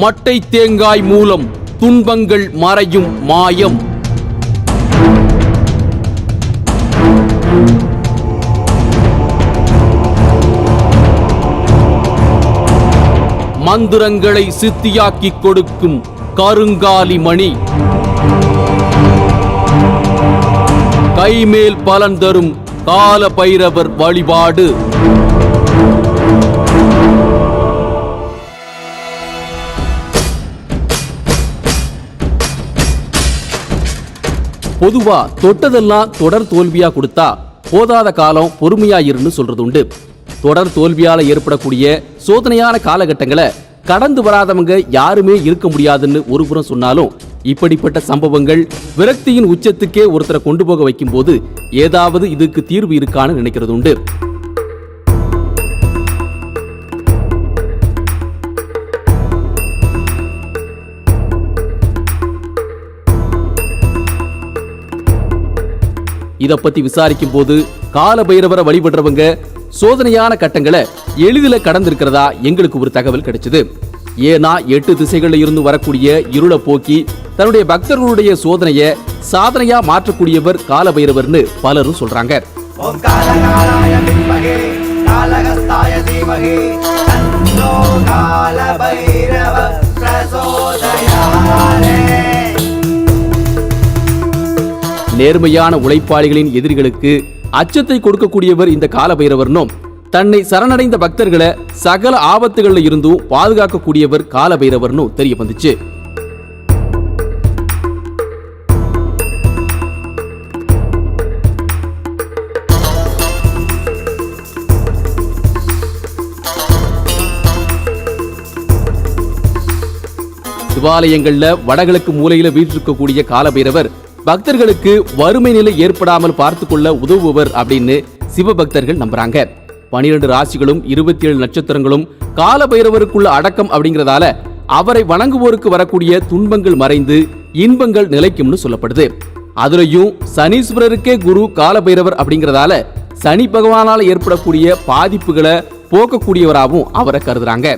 மட்டை தேங்காய் மூலம் துன்பங்கள் மறையும் மாயம். மந்திரங்களை சித்தியாக்கிக் கொடுக்கும் கருங்காலி மணி. கைமேல் பலன் தரும் கால பைரவர் வழிபாடு. பொதுவா தொட்டதெல்லாம் தொடர் தோல்வியா கொடுத்தா போதாத காலம் பொறுமையா இருன்னு சொல்றது உண்டு தொடர் தோல்வியால ஏற்படக்கூடிய சோதனையான காலகட்டங்களை கடந்து வராதவங்க யாருமே இருக்க முடியாதுன்னு ஒரு புறம் சொன்னாலும் இப்படிப்பட்ட சம்பவங்கள் விரக்தியின் உச்சத்துக்கே ஒருத்தரை கொண்டு போக வைக்கும்போது ஏதாவது இதுக்கு தீர்வு இருக்கான்னு நினைக்கிறது உண்டு இதை பத்தி விசாரிக்கும் போது கால பைரவரை வழிபடுறவங்க சோதனையான கட்டங்களை எளிதில் கடந்திருக்கிறதா எங்களுக்கு ஒரு தகவல் கிடைச்சது. ஏன்னா எட்டு திசைகளில் இருந்து வரக்கூடிய இருளை போக்கி தன்னுடைய பக்தர்களுடைய சோதனையை சாதனையா மாற்றக்கூடியவர் கால பைரவர்னு பலரும் சொல்றாங்க. கால பைரவ பிரசோதயாரே நேர்மையான உழைப்பாளிகளின் எதிரிகளுக்கு அச்சத்தை கொடுக்கக்கூடியவர் இந்த காலபைரவர்னும் தன்னை சரணடைந்த பக்தர்களை சகல ஆபத்துகள்ல இருந்தும் பாதுகாக்கக்கூடியவர் காலபைரவர்னு தெரிய வந்துச்சு. சிவாலயங்கள்ல வடகிழக்கு மூலையில வீற்றிருக்கக்கூடிய காலபைரவர் பக்தர்களுக்கு வறுமை நிலை ஏற்படாமல் பார்த்து கொள்ள உதவுவர் அப்படின்னு சிவபக்தர்கள் நம்புறாங்க. பனிரெண்டு ராசிகளும் இருபத்தி ஏழு நட்சத்திரங்களும் காலபைரவருக்குள்ள அடக்கம் அப்படிங்கறதால அவரை வணங்குவோருக்கு வரக்கூடிய துன்பங்கள் மறைந்து இன்பங்கள் நிலைக்கும்னு சொல்லப்படுது. அதுலயும் சனீஸ்வரருக்கே குரு காலபைரவர் அப்படிங்கிறதால சனி பகவானால ஏற்படக்கூடிய பாதிப்புகளை போக்கக்கூடியவராகவும் அவரை கருதுறாங்க.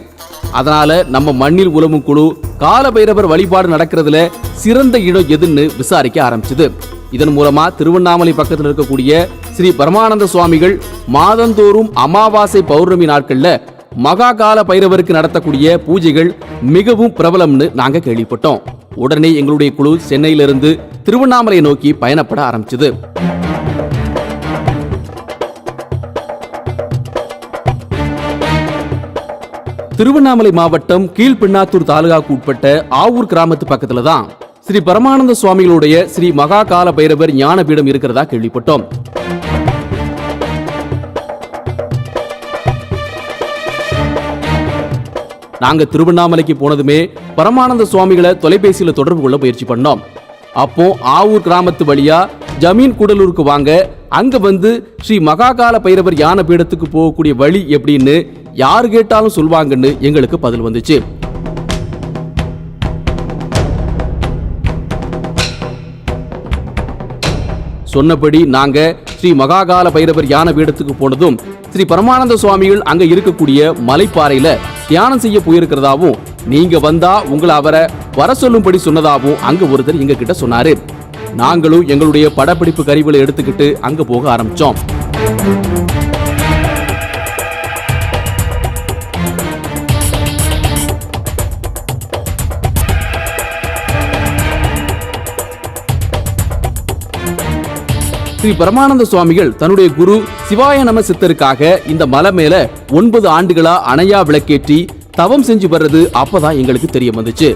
அதனால நம்ம மண்ணில் உலவும் குழு காலபைரவர் வழிபாடு நடக்கிறதுல சிறந்த இடம் எதுன்னு விசாரிக்க ஆரம்பிச்சது. இதன் மூலமா திருவண்ணாமலை பக்கத்தில் இருக்கக்கூடிய ஸ்ரீ பரமானந்த சுவாமிகள் மாதந்தோறும் அமாவாசை பௌர்ணமி நாட்கள்ல மகா கால பைரவருக்கு நடத்தக்கூடிய பூஜைகள் மிகவும் பிரபலம்னு நாங்க கேள்விப்பட்டோம். உடனே எங்களுடைய குழு சென்னையிலிருந்து திருவண்ணாமலையை நோக்கி பயணப்பட ஆரம்பிச்சது. திருவண்ணாமலை மாவட்டம் கீழ்பெண்ணாத்தூர் தாலுகாவுக்கு உட்பட்ட ஆவூர் கிராமத்து பக்கத்துல தான் ஸ்ரீ பரமானந்த சுவாமிகளுடைய ஸ்ரீ மகா கால பைரவர் ஞானபீடம் இருக்கிறதா கேள்விப்பட்டோம். நாங்க திருவண்ணாமலைக்கு போனதுமே பரமானந்த சுவாமிகளை தொலைபேசியில தொடர்பு கொள்ள முயற்சி பண்ணோம். அப்போ ஆவூர் கிராமத்து வழியா ஜமீன் கூடலூருக்கு வாங்க அங்க வந்து ஸ்ரீ மகாகால பைரவர் யான பீடத்துக்கு போகக்கூடிய வழி எப்படின்னு யார் கேட்டாலும் சொல்வாங்கன்னு எங்களுக்கு பதில் வந்துச்சு. சொன்னபடி நாங்க ஸ்ரீ மகாகால பைரவர் யான பீடத்துக்கு போனதும் ஸ்ரீ பரமானந்த சுவாமிகள் அங்க இருக்கக்கூடிய மலைப்பாறையில தியானம் செய்ய போயிருக்கிறதாவும் நீங்க வந்தா உங்களை அவரை வர சொல்லும்படி சொன்னதாவும் அங்க ஒருத்தர் எங்க கிட்ட சொன்னாரு. நாங்களும் எங்களுடைய படப்பிடிப்பு கருவிகளை எடுத்துக்கிட்டு அங்க போக ஆரம்பிச்சோம். ஸ்ரீ பிரமானந்த சுவாமிகள் தன்னுடைய குரு சிவாய நம சித்தருக்காக இந்த மலை மேல ஒன்பது ஆண்டுகளா அணையா விளக்கேற்றி தவம் செஞ்சு வர்றது அப்பதான் எங்களுக்கு தெரிய வந்துச்சு.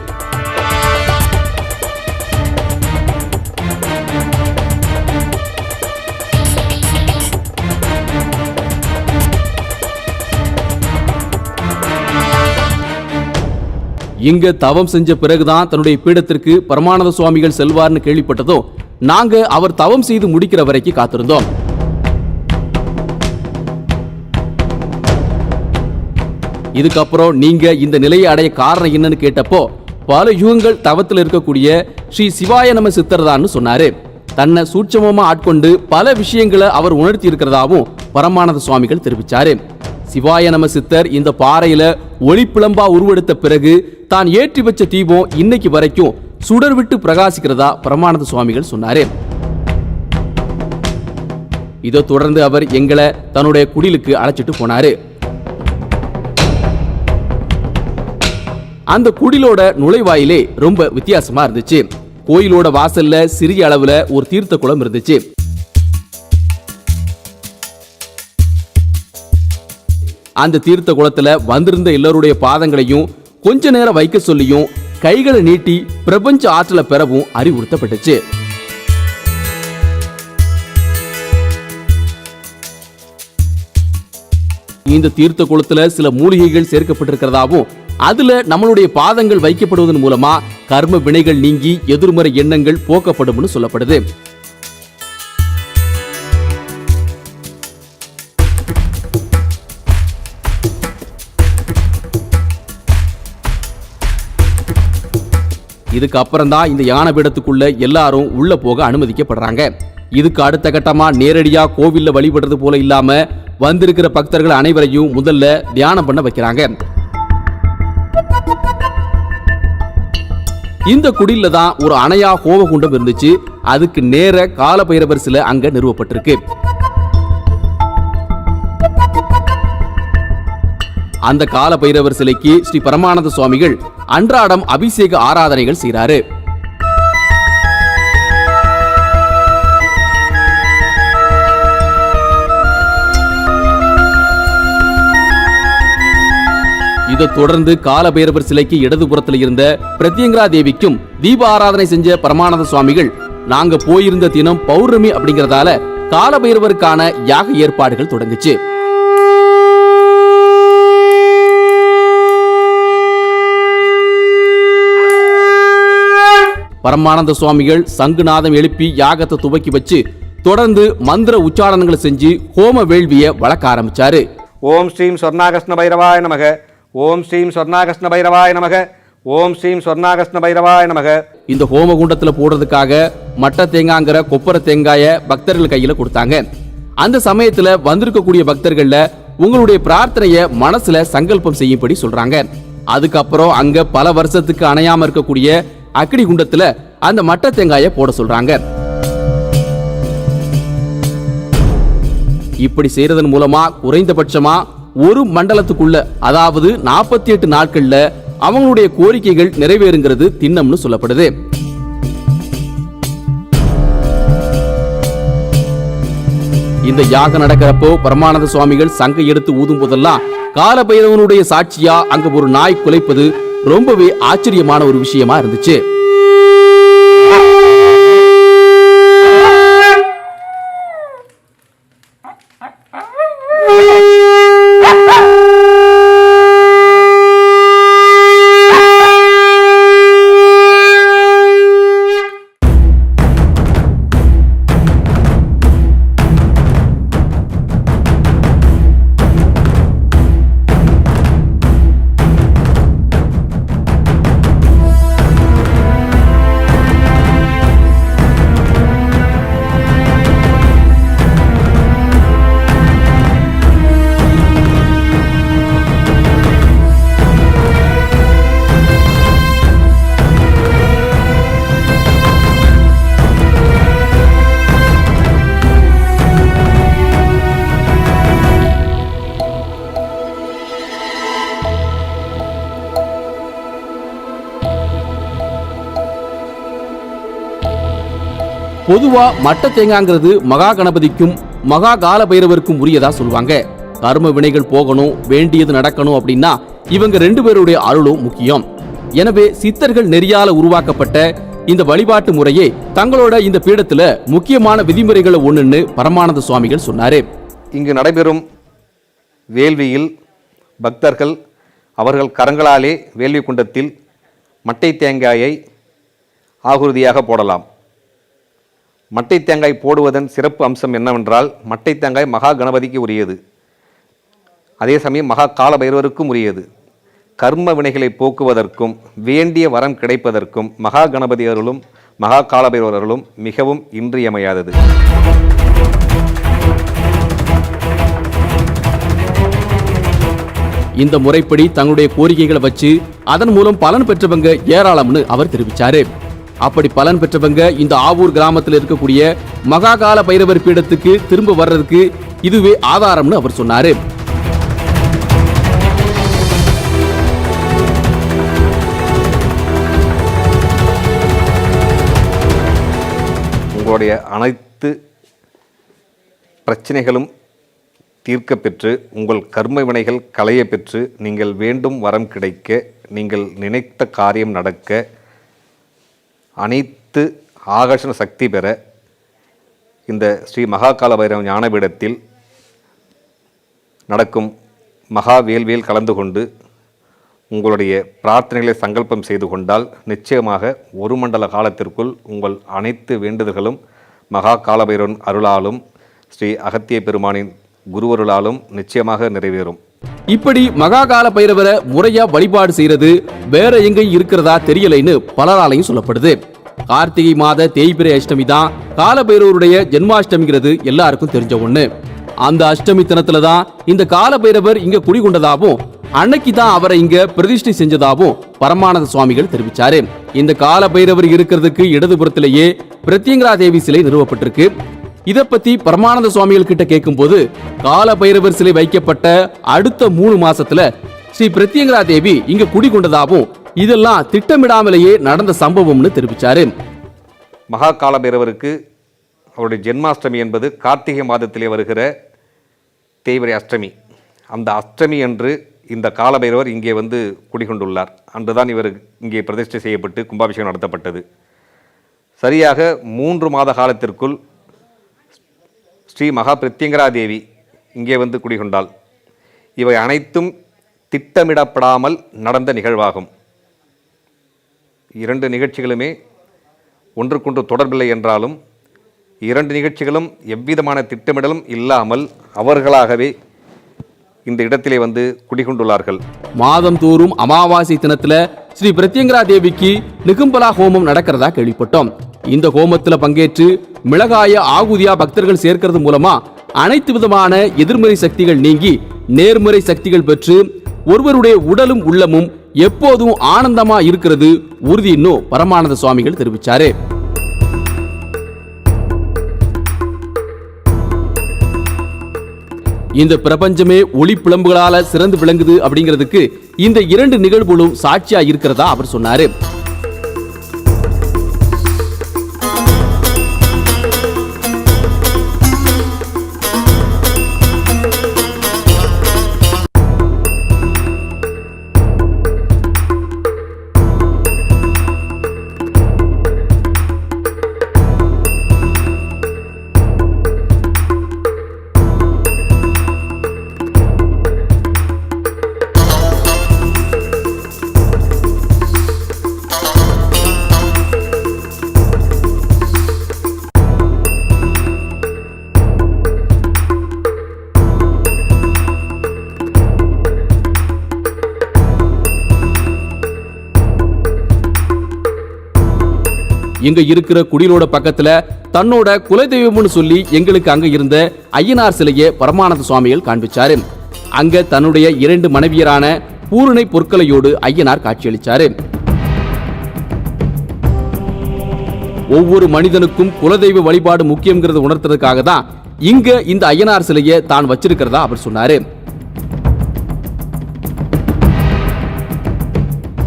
இங்க தவம் செஞ்ச பிறகுதான் தன்னுடைய பீடத்திற்கு பரமானந்த சுவாமிகள் செல்வார்னு கேள்விப்பட்டதும் நாங்க அவர் தவம் செய்து முடிக்கிற வரைக்கும் காத்திருந்தோம். இதுக்கப்புறம் நீங்க இந்த நிலையை அடைய காரணம் என்னன்னு கேட்டப்போ பல யுகங்கள் தவத்தில் இருக்கக்கூடிய ஸ்ரீ சிவாய நம சித்தர்தான்னு சொன்னாரு. தன்னை சூட்சமமா ஆட்கொண்டு பல விஷயங்களை அவர் உணர்த்தி இருக்கிறதாவும் பரமானந்த சுவாமிகள் தெரிவிச்சாரு. சிவாய நம சித்தர் இந்த பாறையில ஒளிப்பிளம்பா உருவெடுத்த பிறகு தான் ஏற்றி வச்ச தீபம் இன்னைக்கு வரைக்கும் சுடர் விட்டு பிரகாசிக்கிறதா பரமானந்த சுவாமிகள் சொன்னாரு. இதை தொடர்ந்து அவர் எங்களை தன்னுடைய குடிலுக்கு அழைச்சிட்டு போனாரு. அந்த குடிலோட நுழைவாயிலே ரொம்ப வித்தியாசமா இருந்துச்சு. கோயிலோட வாசல்ல சிறிய அளவுல ஒரு தீர்த்த குளம் இருந்துச்சு. அந்த தீர்த்த குளத்துல வந்திருந்த எல்லோருடைய பாதங்களையும் கொஞ்ச நேரம் வைக்க சொல்லியும் கைகளை நீட்டி பிரபஞ்ச ஆற்றலை பெறவும் அறிவுறுத்தப்பட்டுச்சு. இந்த தீர்த்த குளத்துல சில மூலிகைகள் சேர்க்கப்பட்டிருக்கிறதாவும் அதுல நம்மளுடைய பாதங்கள் வைக்கப்படுவதன் மூலமா கர்ம வினைகள் நீங்கி எதிர்மறை எண்ணங்கள் போக்கப்படும்னு சொல்லப்படுது இதுக்கு அப்புறம் தான் இந்த யானை பீடத்துக்குள்ள எல்லாரும் உள்ள போக அனுமதிக்கப்படுறாங்க. இதுக்கு அடுத்த கட்டமா நேரடியா கோவில்ல வழிபடுறது போல இல்லாம வந்திருக்கிற பக்தர்கள் அனைவரையும் முதல்ல தியானம் பண்ண வைக்கிறாங்க. இந்த குடில்ல தான் ஒரு அணையா ஹோமகுண்டம் இருந்துச்சு. அதுக்கு நேர கால பைரவர் அங்க நிறுவப்பட்டிருக்கு. அந்த கால பைரவர் சிலைக்கு ஸ்ரீ பரமானந்த சுவாமிகள் அன்றாடம் அபிஷேக ஆராதனைகள் செய்கிறாரு. இதை தொடர்ந்து கால பைரவர் சிலைக்கு இடதுபுறத்தில் இருந்த பிரத்யங்கரா தேவிக்கும் தீப ஆராதனை செஞ்ச பரமானந்த சுவாமிகள் நாங்க போயிருந்த தினம் பௌர்ணமி அப்படிங்கறதால கால பைரவருக்கான யாக ஏற்பாடுகள் தொடங்குச்சு. பரமானந்த சுவாமிகள் சங்குநாதம் எழுப்பி யாகத்தை துவக்கி வச்சு தொடர்ந்து மந்திர உச்சாரணங்களை செஞ்சு ஹோம வேள்விய வளர்க்க ஆரம்பிச்சாரு. ஓம் ஸ்ரீம் சொர்ணாகஸ்ன பைரவாய நமக. ஓம் ஸ்ரீம் சொர்ணாகஸ்ன பைரவாய நமக. ஓம் ஸ்ரீம் சொர்ணாகஸ்ன பைரவாய நமக. இந்த ஹோமகுண்டத்துல போடுறதுக்காக மட்ட தேங்காங்கிற கொப்பரை தேங்காய பக்தர்கள் கையில கொடுத்தாங்க. அந்த சமயத்துல வந்திருக்கக்கூடிய பக்தர்கள்ல உங்களுடைய பிரார்த்தனைய மனசுல சங்கல்பம் செய்யும்படி சொல்றாங்க. அதுக்கப்புறம் அங்க பல வருஷத்துக்கு அணையாம இருக்கக்கூடிய அக்கினி குண்டத்துல அந்த மட்ட தேங்காயை போட சொல்றாங்க. இப்படி செய்யறதன் மூலமா குறைந்தபட்சமா ஒரு மண்டலத்துக்குள்ள அதாவது நாற்பத்தி எட்டு நாட்கள்ல அவங்களுடைய கோரிக்கைகள் நிறைவேறுங்கிறது திண்ணம்னு சொல்லப்படுது. இந்த யாகம் நடக்கிறப்போ பரமானந்த சுவாமிகள் சங்கை எடுத்து ஊதும் போதெல்லாம் கால பைரவனுடைய சாட்சியா அங்க ஒரு நாய் குலைப்பது ரொம்பவே ஆச்சரியமான ஒரு விஷயமா இருந்துச்சு பொதுவா மட்ட தேங்காங்கிறது மகா கணபதிக்கும் மகா கால பைரவருக்கும் உரியதா சொல்லுவாங்க கர்ம வினைகள் போகணும் வேண்டியது நடக்கணும் அப்படின்னா இவங்க ரெண்டு பேருடைய அருளும் முக்கியம். எனவே சித்தர்கள் நெறியால உருவாக்கப்பட்ட இந்த வழிபாட்டு முறையே தங்களோட இந்த பீடத்துல முக்கியமான விதிமுறைகளை ஒண்ணுன்னு பரமானந்த சுவாமிகள் சொன்னாரு. இங்கு நடைபெறும் வேள்வியில் பக்தர்கள் அவர்கள் கரங்களாலே வேள்வி குண்டத்தில் மட்டை தேங்காயை ஆகுருதியாக போடலாம். மட்டை தேங்காய் போடுவதன் சிறப்பு அம்சம் என்னவென்றால் மட்டை தேங்காய் மகா கணபதிக்கு உரியது. அதே சமயம் மகா கால பைரவருக்கும் உரியது. கர்ம வினைகளை போக்குவதற்கும் வேண்டிய வரம் கிடைப்பதற்கும் மகா கணபதி அருளும் மகா கால அருளும் மிகவும் இன்றியமையாதது. இந்த முறைப்படி தங்களுடைய கோரிக்கைகளை வச்சு அதன் மூலம் பலன் பெற்றவங்க ஏராளம்னு அவர் தெரிவிச்சாரு. அப்படி பலன் பெற்றவங்க இந்த ஆவூர் கிராமத்தில் இருக்கக்கூடிய மகாகால பைரவர் பீடத்துக்கு திரும்ப வர்றதுக்கு இதுவே ஆதாரம்னு அவர் சொன்னாரு. உங்களுடைய அனைத்து பிரச்சனைகளும் தீர்க்க பெற்று உங்கள் கர்ம வினைகள் களைய பெற்று நீங்கள் வேண்டும் வரம் கிடைக்க நீங்கள் நினைத்த காரியம் நடக்க அனைத்து ஆகர்ஷண சக்தி பெற இந்த ஸ்ரீ மகாகால பைரவ ஞானபீடத்தில் நடக்கும் மகா வேல்வியல் கலந்து கொண்டு உங்களுடைய பிரார்த்தனைகளை சங்கல்பம் செய்து கொண்டால் நிச்சயமாக ஒரு மண்டல காலத்திற்குள் உங்கள் அனைத்து வேண்டுதல்களும் மகா காலபைரவன் அருளாலும் ஸ்ரீ அகத்திய பெருமானின் குருவருளாலும் நிச்சயமாக நிறைவேறும். இப்படி மகாகால பைரவரை முறையா வழிபாடு செய்யறது வேற எங்கேயும் இருக்கிறதா தெரியலைன்னு பலராலையும் சொல்லப்படுது. கார்த்திகை மாத தேய்பிரை அஷ்டமி தான் காலபைரவருடைய ஜென்மாஷ்டமிங்கிறது எல்லாருக்கும் தெரிஞ்ச ஒண்ணு. அந்த அஷ்டமி தினத்துல தான் இந்த காலபைரவர் இங்க குடிகொண்டதாகவும் அன்னைக்கு தான் அவரை இங்க பிரதிஷ்டை செஞ்சதாகவும் பரமானந்த சுவாமிகள் தெரிவிச்சாரு. இந்த காலபைரவர் இருக்கிறதுக்கு இடதுபுறத்திலேயே பிரத்யங்கரா தேவி சிலை நிறுவப்பட்டிருக்கு. இதை பத்தி பரமானந்த சுவாமிகள் கிட்ட கேட்கும்போது கால பைரவர் சிலை வைக்கப்பட்ட அடுத்த மூணு மாசத்துல ஸ்ரீ பிரத்யங்கரா தேவி இங்க குடிகொண்டதாகவும் இதெல்லாம் திட்டமிடாமலேயே நடந்த சம்பவம்னு தெரிவிச்சாரு. மகா கால பைரவருக்கு அவருடைய ஜென்மாஷ்டமி என்பது கார்த்திகை மாதத்திலே வருகிற தேய்வரை அஷ்டமி. அந்த அஷ்டமி அன்று இந்த காலபைரவர் இங்கே வந்து குடிகொண்டுள்ளார். அன்றுதான் இவர் இங்கே பிரதிஷ்டை செய்யப்பட்டு கும்பாபிஷேகம் நடத்தப்பட்டது. சரியாக மூன்று மாத காலத்திற்குள் ஸ்ரீ மகா பிரத்யங்கரா தேவி இங்கே வந்து குடிகொண்டாள். இவை அனைத்தும் திட்டமிடப்படாமல் நடந்த நிகழ்வாகும். இரண்டு நிகழ்ச்சிகளுமே ஒன்றுக்கொன்று தொடர்பில்லை என்றாலும் இரண்டு நிகழ்ச்சிகளும் எவ்விதமான திட்டமிடலும் இல்லாமல் அவர்களாகவே இந்த இடத்திலே வந்து குடிகொண்டுள்ளார்கள். மாதம் தோறும் அமாவாசை தினத்துல ஸ்ரீ பிரத்யங்கரா தேவிக்கு நிகும்பலா ஹோமம் நடக்கிறதா கேள்விப்பட்டோம். இந்த ஹோமத்துல பங்கேற்று மிளகாய ஆகுதியா பக்தர்கள் சேர்க்கிறது மூலமா அனைத்து விதமான எதிர்மறை சக்திகள் நீங்கி நேர்மறை சக்திகள் பெற்று ஒருவருடைய உடலும் உள்ளமும் எப்போதும் ஆனந்தமா இருக்கிறது உறுதின்னு பரமானந்த சுவாமிகள் தெரிவிச்சாரு. இந்த பிரபஞ்சமே ஒளி பிளம்புகளால சிறந்து விளங்குது அப்படிங்கிறதுக்கு இந்த இரண்டு நிகழ்வுகளும் சாட்சியா இருக்கிறதா அவர் சொன்னாரு. இங்க இருக்கிற குடிலோட பக்கத்துல தன்னோட குலதெய்வம்னு சொல்லி எங்களுக்கு அங்க இருந்த ஐயனார் சிலையை பரமானந்த சுவாமிகள் காண்பிச்சாரு. அங்க தன்னுடைய இரண்டு மனைவியரான பூரணை பொற்களையோடு ஐயனார் காட்சியளிச்சாரு. ஒவ்வொரு மனிதனுக்கும் குலதெய்வ வழிபாடு முக்கியங்கிறத உணர்த்துறதுக்காக தான் இங்க இந்த ஐயனார் சிலையை தான் வச்சிருக்கிறதா அவர் சொன்னாரு.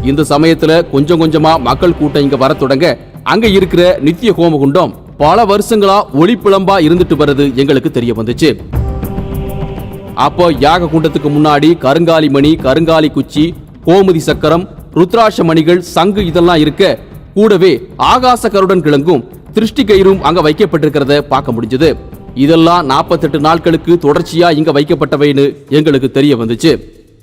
இந்த சமயத்துல கொஞ்சம் கொஞ்சமா மக்கள் கூட்டம் இங்க வர தொடங்க அங்க இருக்கிற நித்திய ஹோமகுண்டம் பல வருஷங்களா ஒளிப்பிளம்பா இருந்துட்டு வர்றது எங்களுக்கு தெரிய வந்துச்சு. அப்போ யாக குண்டத்துக்கு முன்னாடி கருங்காலி மணி கருங்காலி குச்சி கோமதி சக்கரம் ருத்ராட்ச மணிகள் சங்கு இதெல்லாம் இருக்க கூடவே ஆகாச கருடன் கிழங்கும் திருஷ்டி கயிறும் அங்க வைக்கப்பட்டிருக்கிறத பார்க்க முடிஞ்சது. இதெல்லாம் 48 நாட்களுக்கு தொடர்ச்சியா இங்க வைக்கப்பட்டவைன்னு எங்களுக்கு தெரிய வந்துச்சு.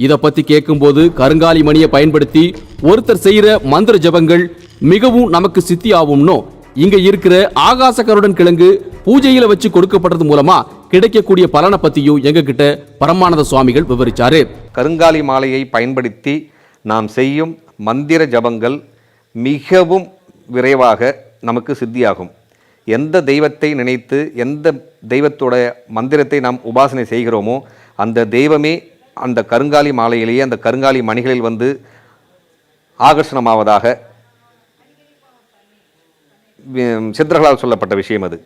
இத பத்தி கேட்கும்போது கருங்காலி மணியை பயன்படுத்தி ஒருத்தர் செய்யற மந்திர ஜபங்கள் மிகவும் நமக்கு சித்தி ஆகும்னோ இங்க இருக்கிற ஆகாச கருடன் கிழங்கு பூஜையில வச்சு கொடுக்கப்படுறது மூலமா கிடைக்கக்கூடிய பலனை பத்தியும் எங்க கிட்ட பரமானந்த சுவாமிகள் விவரிச்சாரு. கருங்காலி மாலையை பயன்படுத்தி நாம் செய்யும் மந்திர ஜபங்கள் மிகவும் விரைவாக நமக்கு சித்தியாகும். எந்த தெய்வத்தை நினைத்து எந்த தெய்வத்தோட மந்திரத்தை நாம் உபாசனை செய்கிறோமோ அந்த தெய்வமே அந்த கருங்காலி மாலையிலேயே அந்த கருங்காலி மணிகளில் வந்து ஆகர்ஷணமாவதாக சித்தர்களால் சொல்லப்பட்ட விஷயம் அது.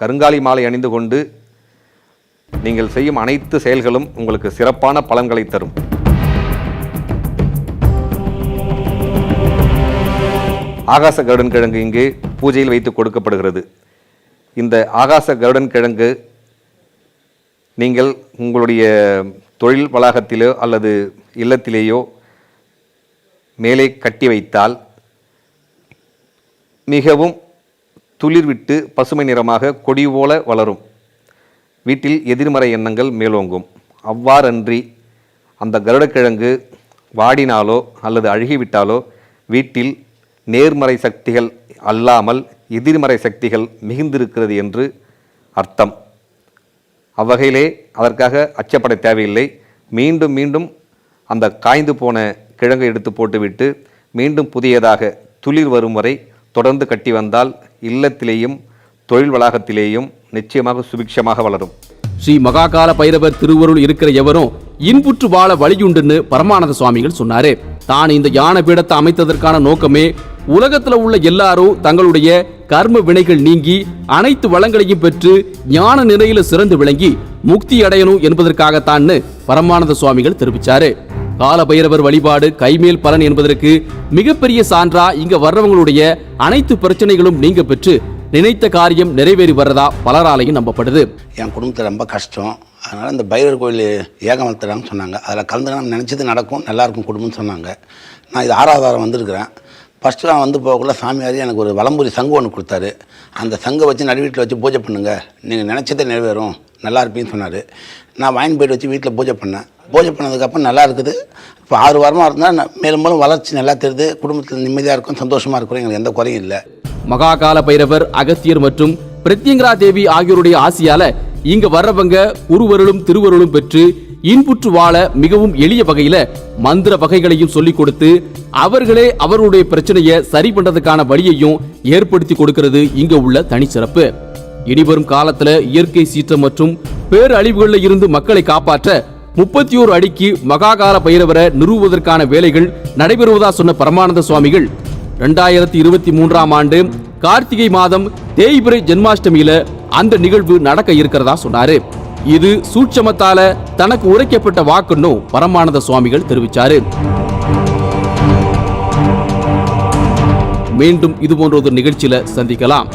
கருங்காலி மாலை அணிந்து கொண்டு நீங்கள் செய்யும் அனைத்து செயல்களும் உங்களுக்கு சிறப்பான பலன்களை தரும். ஆகாச கருடன் கிழங்கு இங்கு பூஜையில் வைத்து கொடுக்கப்படுகிறது. இந்த ஆகாச கருடன் கிழங்கு நீங்கள் உங்களுடைய தொழில் வளாகத்திலோ அல்லது இல்லத்திலேயோ மேலே கட்டி வைத்தால் மிகவும் துளிர்விட்டு பசுமை நிறமாக கொடி போல வளரும். வீட்டில் எதிர்மறை எண்ணங்கள் மேலோங்கும். அவ்வாறன்றி அந்த கருடக்கிழங்கு வாடினாலோ அல்லது அழுகிவிட்டாலோ வீட்டில் நேர்மறை சக்திகள் அல்லாமல் எதிர்மறை சக்திகள் மிகுந்திருக்கிறது என்று அர்த்தம். அவ்வகையிலே அதற்காக அச்சப்பட தேவையில்லை. மீண்டும் மீண்டும் அந்த காய்ந்து போன கிழங்கை எடுத்து போட்டுவிட்டு மீண்டும் புதியதாக துளிர் வரும் வரை தொடர்ந்து கட்டி வந்தால் இல்லத்திலேயும் தொழில் வளாகத்திலேயும் நிச்சயமாக சுபிக்ஷமாக வளரும். ஸ்ரீ மகாகால பைரவர் திருவருள் இருக்கிற எவரும் இன்புற்று வாழ வழியுண்டுன்னு பரமானந்த சுவாமிகள் சொன்னாரு. தான் இந்த யான பீடத்தை அமைத்ததற்கான நோக்கமே உலகத்துல உள்ள எல்லாரும் தங்களுடைய கர்ம வினைகள் நீங்கி அனைத்து வளங்களையும் பெற்று ஞான நிலையில சிறந்து விளங்கி முக்தி அடையணும் என்பதற்காகத்தான்னு பரமானந்த சுவாமிகள் தெரிவிச்சாரு. கால பைரவர் வழிபாடு கைமேல் பலன் என்பதற்கு மிகப்பெரிய சான்றா இங்க வர்றவங்களுடைய அனைத்து பிரச்சனைகளும் நீங்க பெற்று நினைத்த காரியம் நிறைவேறி வர்றதா பலராலையும் நம்பப்படுது. என் குடும்பத்தில் ரொம்ப கஷ்டம். அதனால் இந்த பைரவர் கோயில் ஏகம் வளர்த்துறாங்கன்னு சொன்னாங்க. அதில் கலந்து நம்ம நினச்சது நடக்கும் நல்லாயிருக்கும் குடும்பம்னு சொன்னாங்க. நான் இது ஆறாவது வாரம் வந்திருக்கிறேன். ஃபஸ்ட்டு நான் வந்து போகக்குள்ள சாமியார் எனக்கு ஒரு வலம்புரி சங்கு ஒன்று கொடுத்தாரு. அந்த சங்கை வச்சு நடுவீட்டில் வச்சு பூஜை பண்ணுங்கள் நீங்கள் நினச்சதே நிறைவேறும். நல்லா இருப்பீன்னு சொன்னார். நான் வாங்கி போய்ட்டு வச்சு வீட்டில் பூஜை பண்ணேன். பூஜை பண்ணதுக்கப்புறம் நல்லா இருக்குது. இப்போ ஆறு வாரமாக இருந்தால் மேலும் மேலும் வளர்ச்சி நல்லா தெரியுது குடும்பத்தில் நிம்மதியாக இருக்கும் சந்தோஷமாக இருக்கிறோம் எங்களுக்கு எந்த குறையும் இல்லை. மகாகால பைரவர் அகத்தியர் மற்றும் பிரத்யங்கரா தேவி ஆகியோருடைய ஆசியால இங்க வர்றவங்க உருவருளும் திருவருளும் பெற்று இன்புற்று வாழ மிகவும் எளிய வகையில மந்திர வகைகளையும் சொல்லிக் கொடுத்து அவர்களே அவருடைய பிரச்சனையை சரி பண்றதுக்கான வழியையும் ஏற்படுத்தி கொடுக்கிறது இங்க உள்ள தனிச்சிறப்பு. இனிவரும் காலத்துல இயற்கை சீற்றம் மற்றும் பேரழிவுகளில் இருந்து மக்களை காப்பாற்ற முப்பத்தி ஓரு அடிக்கு மகாகால பைரவரை நிறுவுவதற்கான வேலைகள் நடைபெறுவதா சொன்ன பரமானந்த சுவாமிகள் ரெண்டாயிரத்தி இருபத்தி மூன்றாம் ஆண்டு கார்த்திகை மாதம் தேய்பிரை ஜென்மாஷ்டமியில அந்த நிகழ்வு நடக்க இருக்கிறதா சொன்னாரு. இது சூட்சமத்தால தனக்கு உரைக்கப்பட்ட வாக்குன்னு பரமானந்த சுவாமிகள் தெரிவிச்சாரு. மீண்டும் இது போன்ற ஒரு நிகழ்ச்சியில சந்திக்கலாம்.